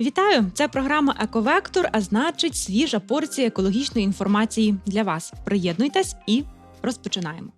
Вітаю! Це програма Ековектор, а значить, свіжа порція екологічної інформації для вас. Приєднуйтесь і розпочинаємо.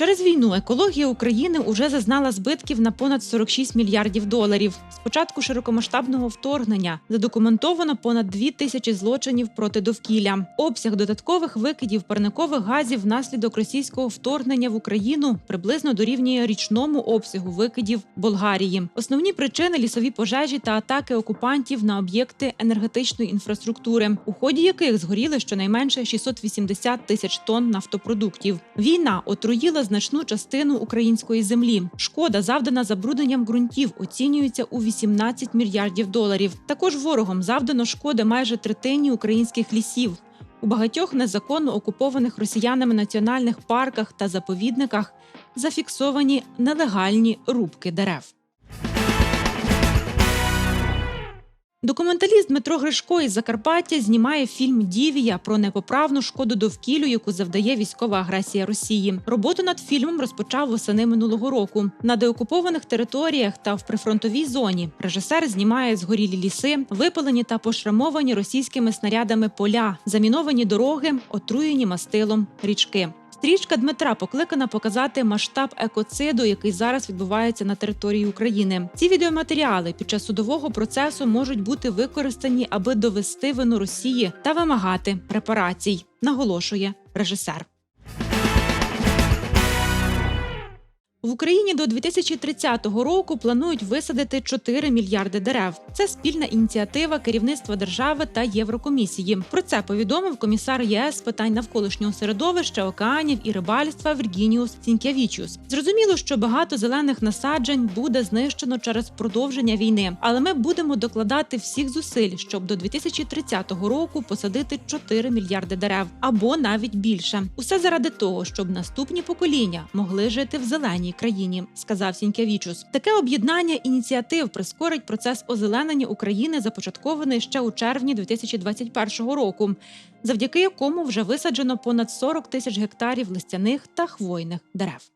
Через війну екологія України уже зазнала збитків на понад 46 мільярдів доларів. З початку широкомасштабного вторгнення задокументовано понад 2 тисячі злочинів проти довкілля. Обсяг додаткових викидів парникових газів внаслідок російського вторгнення в Україну приблизно дорівнює річному обсягу викидів Болгарії. Основні причини лісові пожежі та атаки окупантів на об'єкти енергетичної інфраструктури, у ході яких згоріли щонайменше 680 тисяч тонн нафтопродуктів. Війна отруїла значну частину української землі. Шкода, завдана забрудненням ґрунтів, оцінюється у 18 мільярдів доларів. Також ворогом завдано шкоди майже третині українських лісів. У багатьох незаконно окупованих росіянами національних парках та заповідниках зафіксовані нелегальні рубки дерев. Документаліст Дмитро Гришко із Закарпаття знімає фільм Дівія про непоправну шкоду довкіллю, яку завдає військова агресія Росії. Роботу над фільмом розпочав восени минулого року. На деокупованих територіях та в прифронтовій зоні режисер знімає згорілі ліси, випалені та пошрамовані російськими снарядами поля, заміновані дороги, отруєні мастилом річки. Стрічка Дмитра покликана показати масштаб екоциду, який зараз відбувається на території України. Ці відеоматеріали під час судового процесу можуть бути використані, аби довести вину Росії та вимагати репарацій, наголошує режисер. В Україні до 2030 року планують висадити 4 мільярди дерев. Це спільна ініціатива керівництва держави та Єврокомісії. Про це повідомив комісар ЄС з питань навколишнього середовища, океанів і рибальства Віргініус Сінкявічус. Зрозуміло, що багато зелених насаджень буде знищено через продовження війни, але ми будемо докладати всіх зусиль, щоб до 2030 року посадити 4 мільярди дерев або навіть більше. Усе заради того, щоб наступні покоління могли жити в зеленій країні, сказав Сінькявічус. Таке об'єднання ініціатив прискорить процес озеленення України, започаткований ще у червні 2021 року, завдяки якому вже висаджено понад 40 тисяч гектарів листяних та хвойних дерев.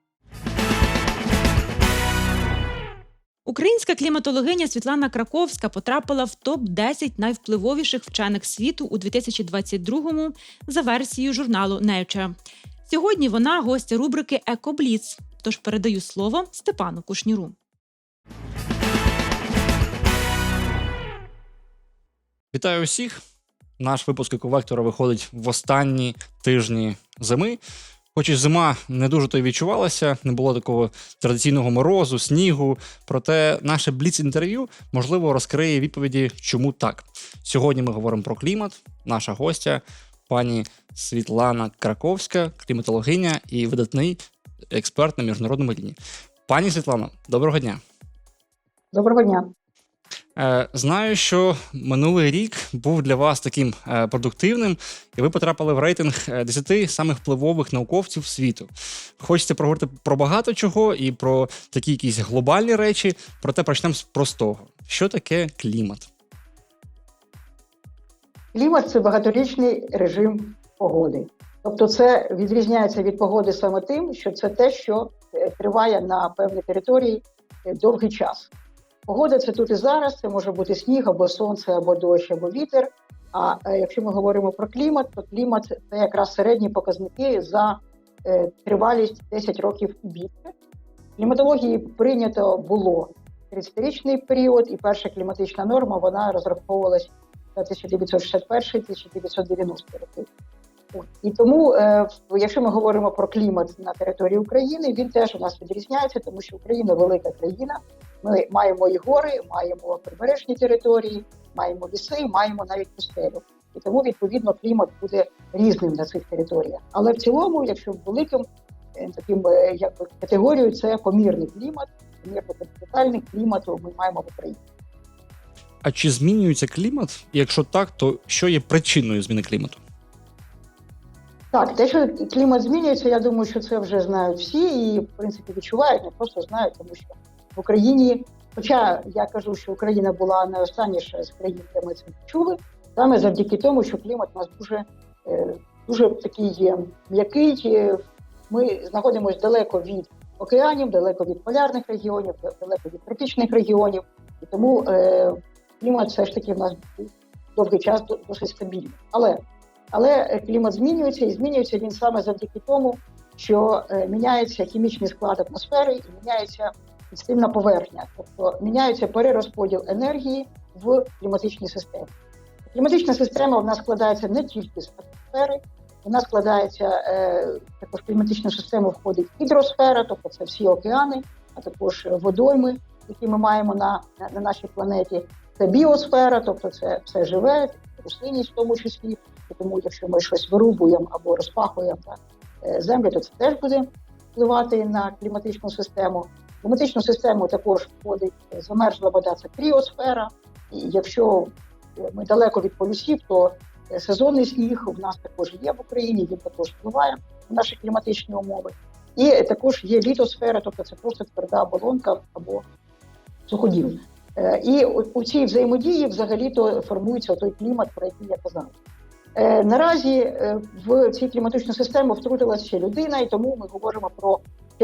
Українська кліматологиня Світлана Краковська потрапила в топ 10 найвпливовіших вчених світу у 2022-му за версією журналу Nature. Сьогодні вона гостя рубрики Екобліц. Тож передаю слово Степану Кушніру. Вітаю усіх! Наш випуск ековектора виходить в останні тижні зими. Хоч і зима не дуже то й відчувалася, не було такого традиційного морозу, снігу. Проте наше бліц-інтерв'ю можливо розкриє відповіді, чому так. Сьогодні ми говоримо про клімат. Наша гостя, пані Світлана Краковська, кліматологиня і видатний експерт на міжнародному рівні. Пані Світлано, доброго дня. Доброго дня. Е, Знаю, що минулий рік був для вас таким е, продуктивним, і ви потрапили в рейтинг е, 10 самих впливових науковців світу. Хочеться проговорити про багато чого і про такі якісь глобальні речі. Проте почнемо з простого: що таке клімат? Клімат це багаторічний режим погоди. Тобто, це відрізняється від погоди саме тим, що це те, що е, триває на певній території е, довгий час. Погода це тут і зараз, це може бути сніг або сонце, або дощ, або вітер. А е, якщо ми говоримо про клімат, то клімат це якраз середні показники за тривалість 10 років і більше. Кліматології прийнято було 30-річний період, і перша кліматична норма вона розраховувалась на 1961-1990 роки. І тому, е, якщо ми говоримо про клімат на території України, він теж у нас відрізняється, тому що Україна велика країна. Ми маємо і гори, маємо прибережні території, маємо ліси, маємо навіть пустелю. І тому відповідно клімат буде різним на цих територіях. Але в цілому, якщо великим е, таким е, як категорією, це помірний клімат, помірно континентальний клімат ми маємо в Україні. А чи змінюється клімат? Якщо так, то що є причиною зміни клімату? Так, те, що клімат змінюється, я думаю, що це вже знають всі і в принципі відчувають, не просто знають, тому що в Україні, хоча я кажу, що Україна була найостанніша з країн, де ми це чули, саме завдяки тому, що клімат у нас дуже, е, дуже такий є м'який. е, Ми знаходимося далеко від океанів, далеко від полярних регіонів, далеко від тропічних регіонів. І тому е, клімат все ж таки в нас був довгий час досить стабільний. Але, але е, клімат змінюється і змінюється він саме завдяки тому, що е, міняється хімічний склад атмосфери і міняється підстильна поверхня, тобто міняється перерозподіл енергії в кліматичній системі. Кліматична система вона складається не тільки з атмосфери, вона складається е, також в кліматичну систему входить гідросфера, тобто це всі океани, а також водойми, які ми маємо на, на нашій планеті. Це біосфера, тобто це все живе, рослинність в тому числі. Тому, якщо ми щось вирубуємо або розпахуємо так, е, землю, то це теж буде впливати на кліматичну систему. В кліматичну систему також входить е, замерзла вода, це кріосфера. І якщо е, ми далеко від полюсів, то сезонний сніг в нас також є в Україні, він також впливає на наші кліматичні умови. І також є літосфера, тобто це просто тверда оболонка або суходіл. І у- у цій взаємодії взагалі-то формується той клімат, про який я казав. Е, Наразі е, в цю кліматичну систему втрутилася ще людина, і тому ми говоримо про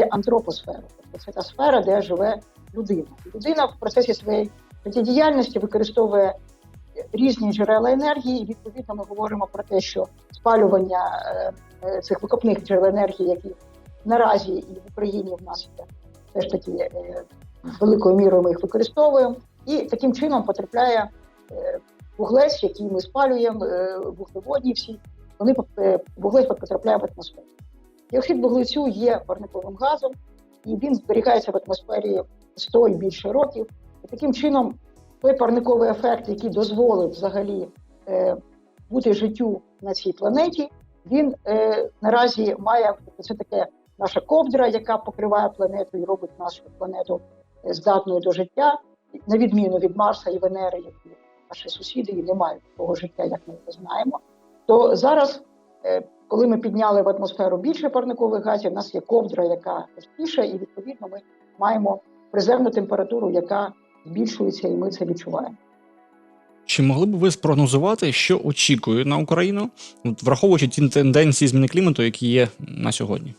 антропосферу. Тобто це та сфера, де живе людина. Людина в процесі своєї життєдіяльності використовує різні джерела енергії. І відповідно ми говоримо про те, що спалювання е, цих викопних джерел енергії, які наразі і в Україні в нас є теж таки великою мірою ми їх використовуємо, і таким чином потрапляє вуглець, який ми спалюємо, е, вуглеводні всі, вони е, вуглець потрапляє в атмосферу. Діоксид вуглецю є парниковим газом, і він зберігається в атмосфері 100 і більше років. І таким чином, той парниковий ефект, який дозволив взагалі е, бути життю на цій планеті, він е, наразі має це таке наша ковдра, яка покриває планету і робить нашу планету е, здатною до життя, на відміну від Марса і Венери, які наші сусіди і не мають такого життя, як ми його знаємо. То зараз, е, коли ми підняли в атмосферу більше парникових газів, у нас є ковдра, яка товстіша, і відповідно ми маємо приземну температуру, яка збільшується, і ми це відчуваємо. Чи могли б ви спрогнозувати, що очікує на Україну, враховуючи ті тенденції зміни клімату, які є на сьогодні?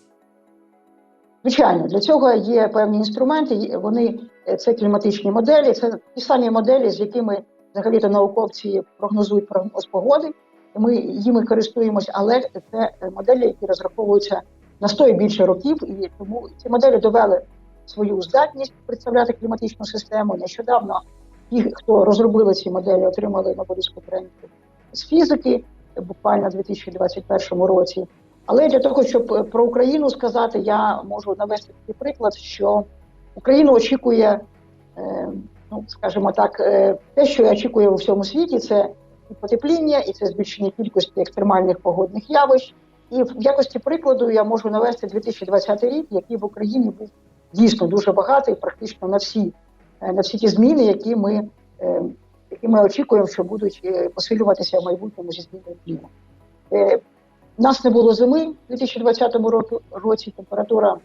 Звичайно, для цього є певні інструменти. Вони е, це кліматичні моделі, це ті самі моделі, з якими взагалі-то науковці прогнозують прогноз погоди. І Ми їми користуємось, але це моделі, які розраховуються на 100 і більше років, і тому ці моделі довели свою здатність представляти кліматичну систему. Нещодавно ті, хто розробили ці моделі, отримали Нобелівську премію з фізики, буквально в 2021 році. Але для того, щоб е, про Україну сказати, я можу навести такий приклад, що Україну очікує, е, ну скажімо так, е, те, що очікує у всьому світі, це і потепління, і це збільшення кількості екстремальних погодних явищ. І в якості прикладу я можу навести 2020 рік, який в Україні був дійсно дуже багатий, практично на всі е, на всі ті зміни, які ми, е, які ми очікуємо, що будуть посилюватися в майбутньому зі зміною клімату. Нас не було зими у 2020 році. Температура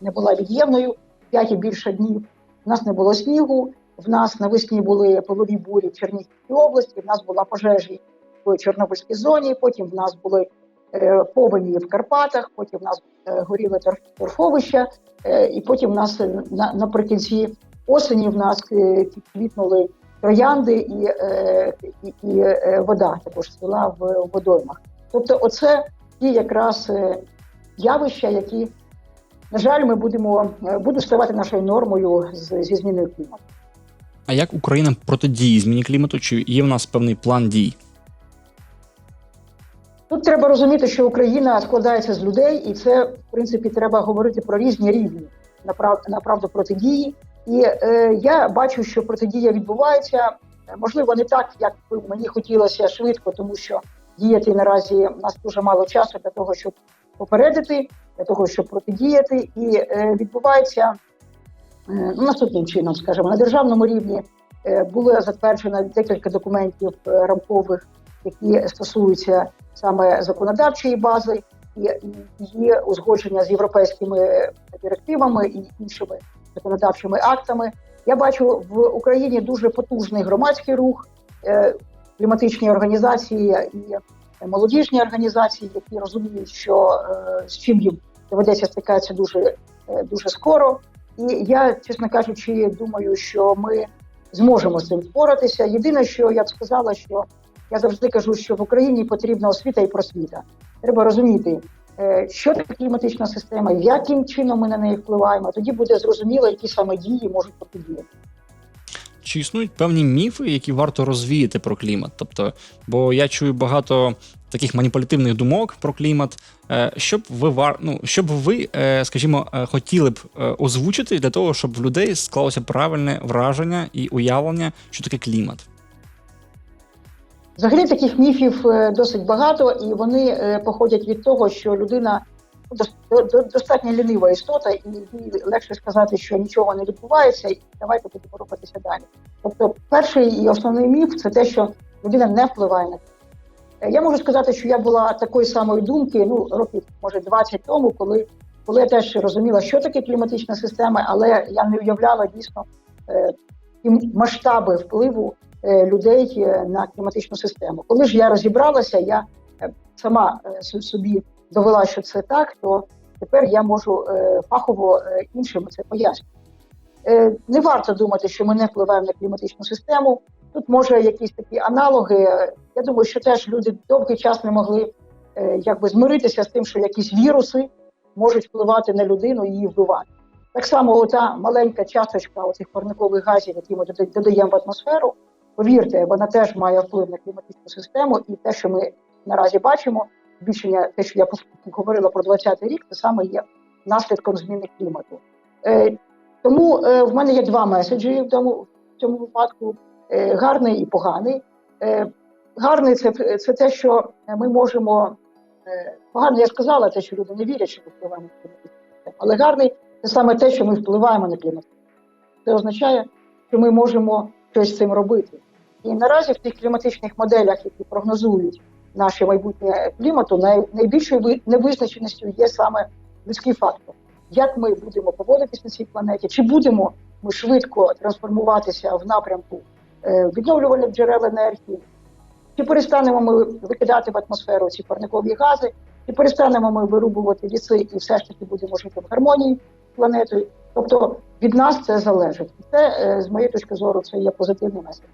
не була від'ємною 5 і більше днів. У нас не було снігу. В нас навесні були полові бурі в Чернігівській області. В нас була пожежі в Чорнобильській зоні. Потім в нас були е, повені в Карпатах. Потім в нас е, горіли торф- торфовища. Е, і потім в нас на, наприкінці осені в нас квітнули троянди і, і, і вода також цвіла в водоймах. Тобто, оце ті якраз явища, які, на жаль, ми будемо будуть ставати нашою нормою з, зі зміною клімату. А як Україна протидіє зміні клімату? Чи є в нас певний план дій? Тут треба розуміти, що Україна складається з людей, і це, в принципі, треба говорити про різні рівні направ- направду протидії. І е, я бачу, що протидія відбувається. Можливо, не так, як би мені хотілося швидко, тому що діяти наразі в нас дуже мало часу для того, щоб попередити, для того, щоб протидіяти. І е, відбувається наступним чином, скажімо, на державному рівні е, було затверджено декілька документів е, рамкових, які стосуються саме законодавчої бази і її узгодження з європейськими директивами і іншими законодавчими актами. Я бачу в Україні дуже потужний громадський рух, е, кліматичні організації і молодіжні організації, які розуміють, що е, з чим їм доведеться стикатися дуже е, дуже скоро. І я, чесно кажучи, думаю, що ми зможемо з цим впоратися. Єдине, що я б сказала, що я завжди кажу, що в Україні потрібна освіта і просвіта. Треба розуміти, е, що таке кліматична система, яким чином ми на неї впливаємо. Тоді буде зрозуміло, які саме дії можуть протидіяти. Чи існують певні міфи, які варто розвіяти про клімат? Тобто, бо я чую багато таких маніпулятивних думок про клімат. Е, Що б ви ну, що б ви, е, скажімо, е, хотіли б озвучити для того, щоб в людей склалося правильне враження і уявлення, що таке клімат? Взагалі таких міфів досить багато, і вони походять від того, що людина ну, до- до- достатньо лінива істота, і їй легше сказати, що нічого не відбувається, і давайте будемо рухатися далі. Тобто, перший і основний міф це те, що людина не впливає на клімат. Я можу сказати, що я була такої самої думки, ну років може 20 тому, коли, коли я теж розуміла, що таке кліматична система, але я не уявляла дійсно е, масштаби впливу е, людей е, на кліматичну систему. Коли ж я розібралася, я сама собі довела, що це так, то тепер я можу фахово іншим це пояснити. Не варто думати, що ми не впливаємо на кліматичну систему. Тут може якісь такі аналоги. Я думаю, що теж люди довгий час не могли е, якби змиритися з тим, що якісь віруси можуть впливати на людину і її вбивати. Так само, ота маленька часточка оцих парникових газів, які ми додаємо в атмосферу, повірте, вона теж має вплив на кліматичну систему, і те, що ми наразі бачимо, збільшення, те, що я говорила про 20-й рік, це саме є наслідком зміни клімату. Е, тому е, в мене є два меседжі в цьому, випадку: гарний і поганий. Е, гарний це, це те, що ми можемо. Е, погано я сказала, те, що люди не вірять, що ми впливаємо на систему. Але гарний це саме те, що ми впливаємо на клімат. Це означає, що ми можемо щось з цим робити. І наразі в тих кліматичних моделях, які прогнозують наше майбутнє клімату, найбільшою ви- невизначеністю є саме людський фактор. Як ми будемо поводитись на цій планеті, чи будемо ми швидко трансформуватися в напрямку е, відновлювальних джерел енергії, чи перестанемо ми викидати в атмосферу ці парникові гази, чи перестанемо ми вирубувати ліси і все ж таки будемо жити в гармонії з планетою. Тобто від нас це залежить. Це, е, з моєї точки зору, це є позитивний меседж.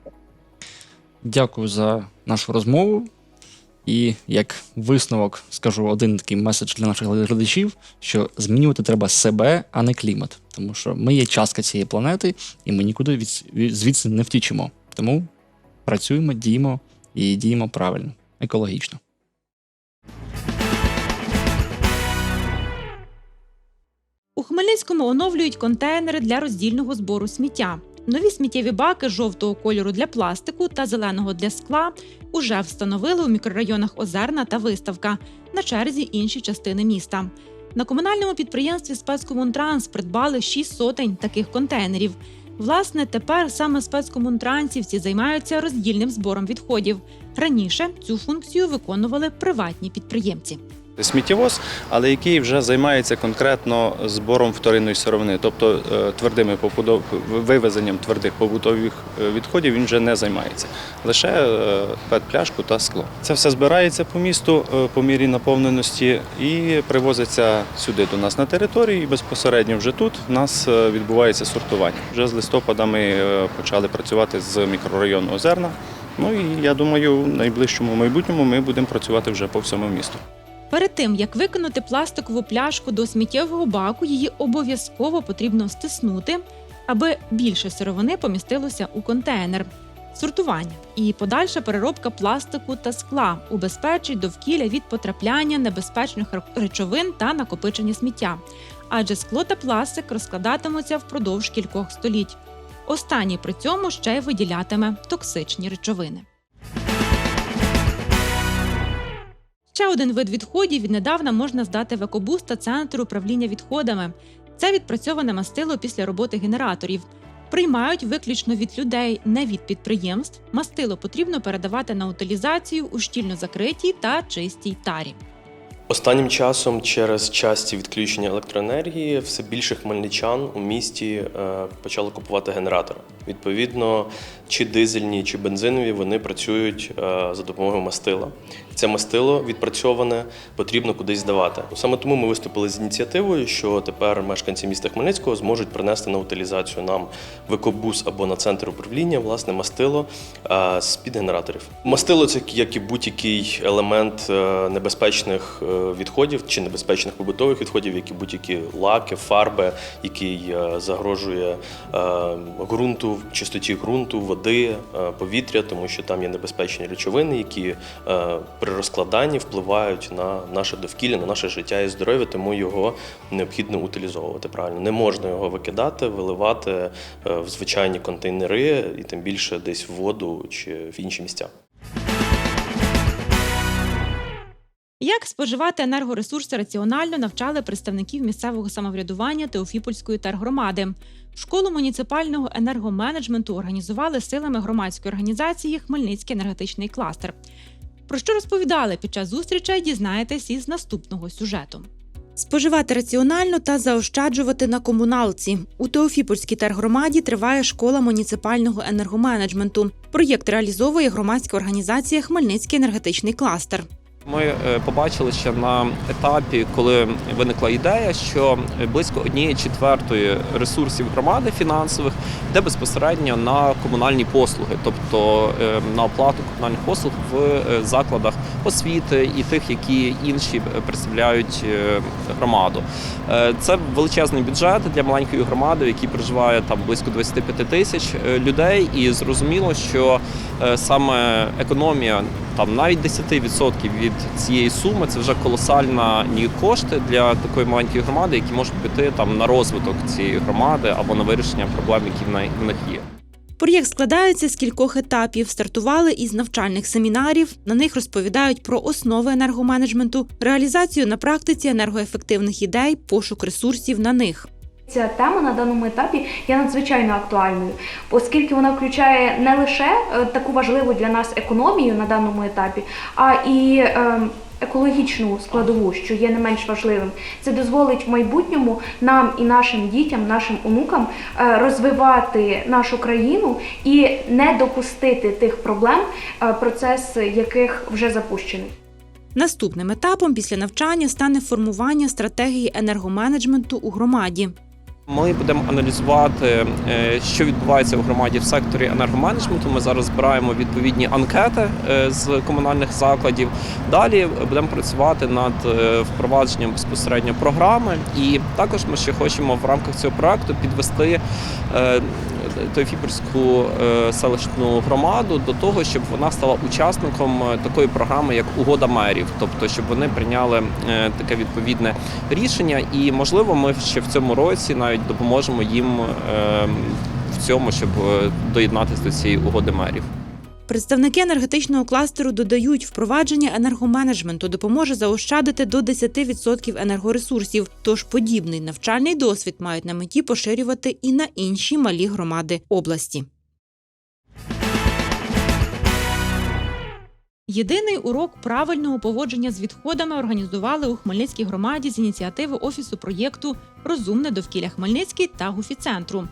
Дякую за нашу розмову. І як висновок скажу один такий меседж для наших глядачів, що змінювати треба себе, а не клімат. Тому що ми є частка цієї планети, і ми нікуди від, від- звідси не втічемо. Тому працюємо, діємо і діємо правильно, екологічно. У Хмельницькому оновлюють контейнери для роздільного збору сміття. Нові сміттєві баки жовтого кольору для пластику та зеленого для скла уже встановили у мікрорайонах Озерна та Виставка. На черзі інші частини міста. На комунальному підприємстві спецкомунтранс придбали 6 сотень таких контейнерів. Власне, тепер саме спецкомунтрансівці займаються роздільним збором відходів. Раніше цю функцію виконували приватні підприємці. Сміттєвоз, але який вже займається конкретно збором вторинної сировини, тобто е, твердими побудов... вивезенням твердих побутових е, відходів він вже не займається. Лише е, пет-пляшку та скло. Це все збирається по місту по мірі наповненості і привозиться сюди до нас на територію. І безпосередньо вже тут в нас відбувається сортування. Вже з листопада ми почали працювати з мікрорайону Озерна. Ну і я думаю, в найближчому майбутньому ми будемо працювати вже по всьому місту. Перед тим як викинути пластикову пляшку до сміттєвого баку, її обов'язково потрібно стиснути, аби більше сировини помістилося у контейнер. Сортування і подальша переробка пластику та скла убезпечить довкілля від потрапляння небезпечних речовин та накопичення сміття, адже скло та пластик розкладатимуться впродовж кількох століть. Останній при цьому ще й виділятиме токсичні речовини. Ще один вид відходів віднедавна можна здати в екобус та центр управління відходами. Це відпрацьоване мастило після роботи генераторів. Приймають виключно від людей, не від підприємств. Мастило потрібно передавати на утилізацію у щільно закритій та чистій тарі. Останнім часом через часті відключення електроенергії все більше хмельничан у місті е, почали купувати генератори. Відповідно, чи дизельні, чи бензинові вони працюють е, за допомогою мастила. Це мастило відпрацьоване потрібно кудись здавати. Саме тому ми виступили з ініціативою, що тепер мешканці міста Хмельницького зможуть принести на утилізацію нам в екобус або на центр управління власне мастило е, з-під генераторів. Мастило це як і будь-який елемент е, небезпечних е, відходів чи небезпечних побутових відходів, як і будь-які лаки, фарби, е, загрожує ґрунту, чистоті ґрунту, води, повітря, тому що там є небезпечні речовини, які е, при розкладанні впливають на наше довкілля, на наше життя і здоров'я, тому його необхідно утилізовувати правильно. Не можна його викидати, виливати е, в звичайні контейнери і тим більше десь в воду чи в інші місця. Як споживати енергоресурси раціонально навчали представників місцевого самоврядування Теофіпольської тергромади. Школу муніципального енергоменеджменту організували силами громадської організації Хмельницький енергетичний кластер. Про що розповідали під час зустрічей, дізнаєтесь із наступного сюжету. Споживати раціонально та заощаджувати на комуналці. У Теофіпольській тергромаді триває школа муніципального енергоменеджменту. Проєкт реалізовує громадська організація Хмельницький енергетичний кластер. Ми е, побачили ще на етапі, коли виникла ідея, що близько однієї четвертої ресурсів громади фінансових йде безпосередньо на комунальні послуги, тобто е, на оплату комунальних послуг в е, закладах освіти і тих, які інші представляють громаду. Це величезний бюджет для маленької громади, в якій проживає там близько 25 тисяч людей, і зрозуміло, що саме економія там навіть 10% від цієї суми це вже колосальні кошти для такої маленької громади, які можуть піти там на розвиток цієї громади або на вирішення проблем, які в них є. Проєкт складається з кількох етапів. Стартували із навчальних семінарів. На них розповідають про основи енергоменеджменту, реалізацію на практиці енергоефективних ідей, пошук ресурсів на них. Ця тема на даному етапі є надзвичайно актуальною, оскільки вона включає не лише е, таку важливу для нас економію на даному етапі, а і е, екологічну складову, що є не менш важливим. Це дозволить в майбутньому нам і нашим дітям, нашим онукам е, розвивати нашу країну і не допустити тих проблем, е, процес яких вже запущений. Наступним етапом після навчання стане формування стратегії енергоменеджменту у громаді. Ми будемо аналізувати, е, що відбувається в громаді в секторі енергоменеджменту. Ми зараз збираємо відповідні анкети е, з комунальних закладів. Далі будемо працювати над е, впровадженням безпосередньо програми. І також ми ще хочемо в рамках цього проекту підвести Теофіпольську е, селищну громаду до того, щоб вона стала учасником е, такої програми, як угода мерів, тобто щоб вони прийняли е, таке відповідне рішення, і можливо, ми ще в цьому році навіть допоможемо їм в цьому, щоб доєднатися до цієї угоди мерів. Представники енергетичного кластеру додають, впровадження енергоменеджменту допоможе заощадити до 10% енергоресурсів. Тож подібний навчальний досвід мають на меті поширювати і на інші малі громади області. Єдиний урок правильного поводження з відходами організували у Хмельницькій громаді з ініціативи офісу проєкту Розумне довкілля Хмельницький та Гуфіцентру.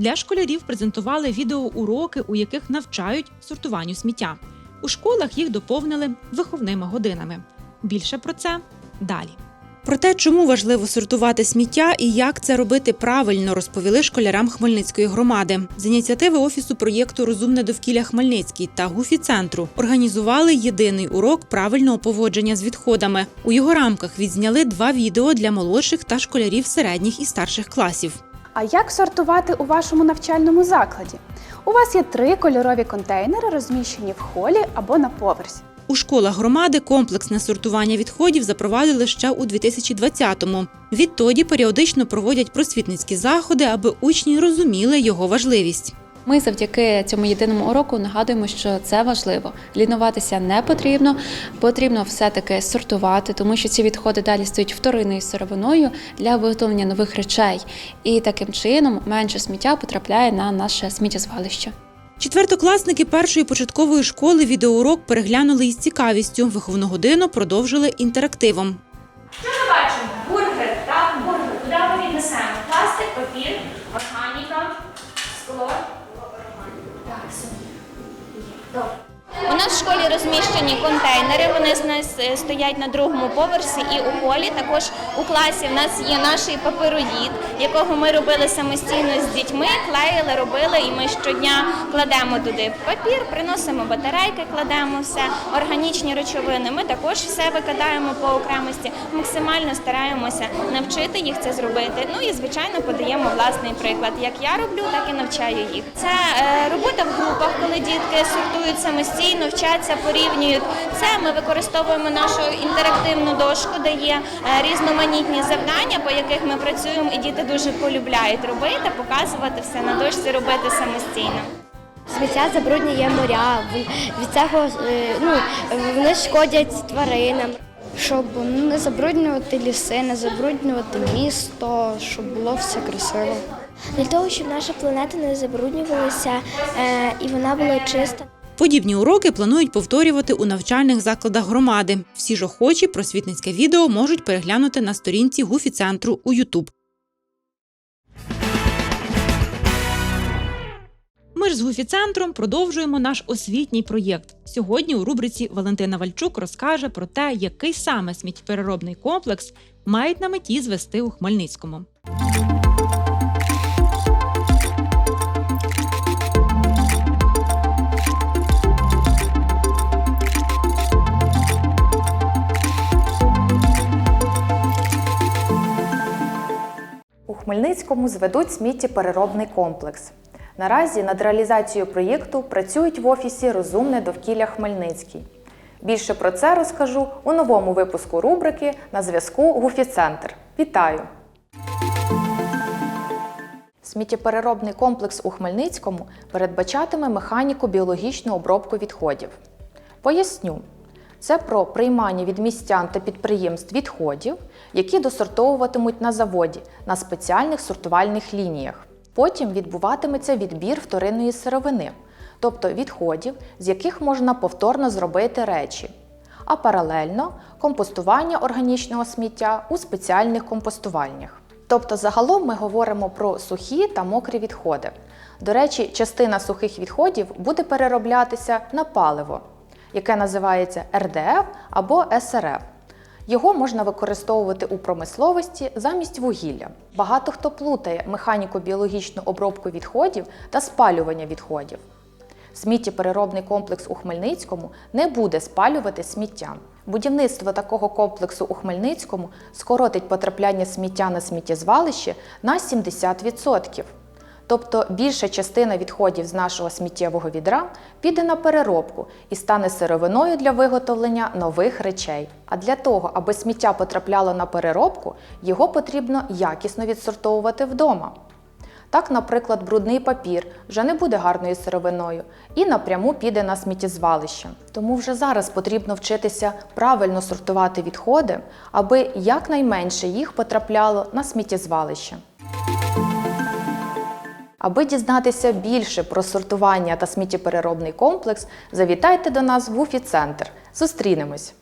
Для школярів презентували відеоуроки, у яких навчають сортуванню сміття. У школах їх доповнили виховними годинами. Більше про це далі. Про те, чому важливо сортувати сміття і як це робити правильно, розповіли школярам Хмельницької громади. З ініціативи офісу проєкту Розумне довкілля Хмельницький та Гуфі центру організували єдиний урок правильного поводження з відходами. У його рамках відзняли два відео для молодших та школярів середніх і старших класів. А як сортувати у вашому навчальному закладі? У вас є три кольорові контейнери, розміщені в холі або на поверсі. У школах громади комплексне сортування відходів запровадили ще у 2020-му. Відтоді періодично проводять просвітницькі заходи, аби учні розуміли його важливість. Ми завдяки цьому єдиному уроку нагадуємо, що це важливо. Лінуватися не потрібно, потрібно все-таки сортувати, тому що ці відходи далі стають вторинною сировиною для виготовлення нових речей. І таким чином менше сміття потрапляє на наше сміттєзвалище. Четвертокласники першої початкової школи відеоурок переглянули із цікавістю. Виховну годину продовжили інтерактивом. Що ми бачимо? Бургер, так, бургер. Куди ми віднесемо? Пластик, папір, органіка, скло. 너 У нас в школі розміщені контейнери. Вони з нас е, стоять на другому поверсі і у холі. Також у класі в нас є наш папероїд, якого ми робили самостійно з дітьми, клеїли, робили, і ми щодня кладемо туди папір, приносимо батарейки, кладемо все, органічні речовини. Ми також все викидаємо по окремості. Максимально стараємося навчити їх це зробити. Ну і звичайно подаємо власний приклад. Як я роблю, так і навчаю їх. Це е, робота в групах, коли дітки сортують самостійно, вчаться, порівнюють. Це ми використовуємо нашу інтерактивну дошку, де є е, різноманітні завдання, по яких ми працюємо, і діти дуже полюбляють робити, показувати все на дошці, робити самостійно. Сміття забруднює моря, від цього е, ну, вони шкодять тваринам. Щоб ну, не забруднювати ліси, не забруднювати місто, щоб було все красиво. Для того, щоб наша планета не забруднювалася е, і вона була чиста. Подібні уроки планують повторювати у навчальних закладах громади. Всі ж охочі просвітницьке відео можуть переглянути на сторінці Гуфі центру у Ютуб. Ми ж з Гуфі-центром продовжуємо наш освітній проєкт. Сьогодні у рубриці Валентина Вальчук розкаже про те, який саме сміттєпереробний комплекс мають на меті звести у Хмельницькому. Хмельницькому зведуть сміттєпереробний комплекс. Наразі над реалізацією проєкту працюють в офісі Розумне довкілля Хмельницький. Більше про це розкажу у новому випуску рубрики на зв'язку Гуфі-центр. Вітаю! Сміттєпереробний комплекс у Хмельницькому передбачатиме механіко-біологічну обробку відходів. Поясню. Це про приймання від містян та підприємств відходів, які досортовуватимуть на заводі на спеціальних сортувальних лініях. Потім відбуватиметься відбір вторинної сировини, тобто відходів, з яких можна повторно зробити речі, а паралельно компостування органічного сміття у спеціальних компостувальнях. Тобто, загалом ми говоримо про сухі та мокрі відходи. До речі, частина сухих відходів буде перероблятися на паливо, яке називається РДФ або СРФ. Його можна використовувати у промисловості замість вугілля. Багато хто плутає механіко-біологічну обробку відходів та спалювання відходів. Сміттєпереробний комплекс у Хмельницькому не буде спалювати сміття. Будівництво такого комплексу у Хмельницькому скоротить потрапляння сміття на сміттєзвалище на 70%. Тобто більша частина відходів з нашого сміттєвого відра піде на переробку і стане сировиною для виготовлення нових речей. А для того, аби сміття потрапляло на переробку, його потрібно якісно відсортовувати вдома. Так, наприклад, брудний папір вже не буде гарною сировиною і напряму піде на сміттєзвалище. Тому вже зараз потрібно вчитися правильно сортувати відходи, аби якнайменше їх потрапляло на сміттєзвалище. Аби дізнатися більше про сортування та сміттєпереробний комплекс, завітайте до нас в Уфі-центр. Зустрінемось!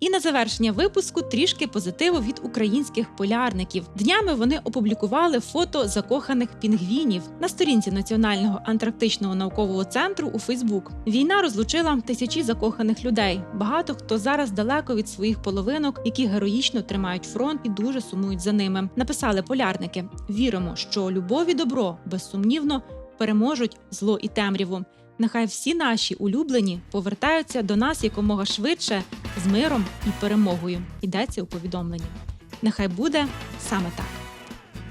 І на завершення випуску трішки позитиву від українських полярників. Днями вони опублікували фото закоханих пінгвінів на сторінці Національного антарктичного наукового центру у Фейсбук. Війна розлучила тисячі закоханих людей. Багато хто зараз далеко від своїх половинок, які героїчно тримають фронт і дуже сумують за ними. Написали полярники: віримо, що любов і добро безсумнівно переможуть зло і темряву. Нехай всі наші улюблені повертаються до нас якомога швидше з миром і перемогою. Йдеться у повідомленні. Нехай буде саме так.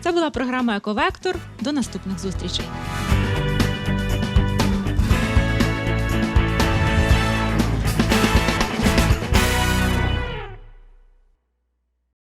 Це була програма Ековектор. До наступних зустрічей.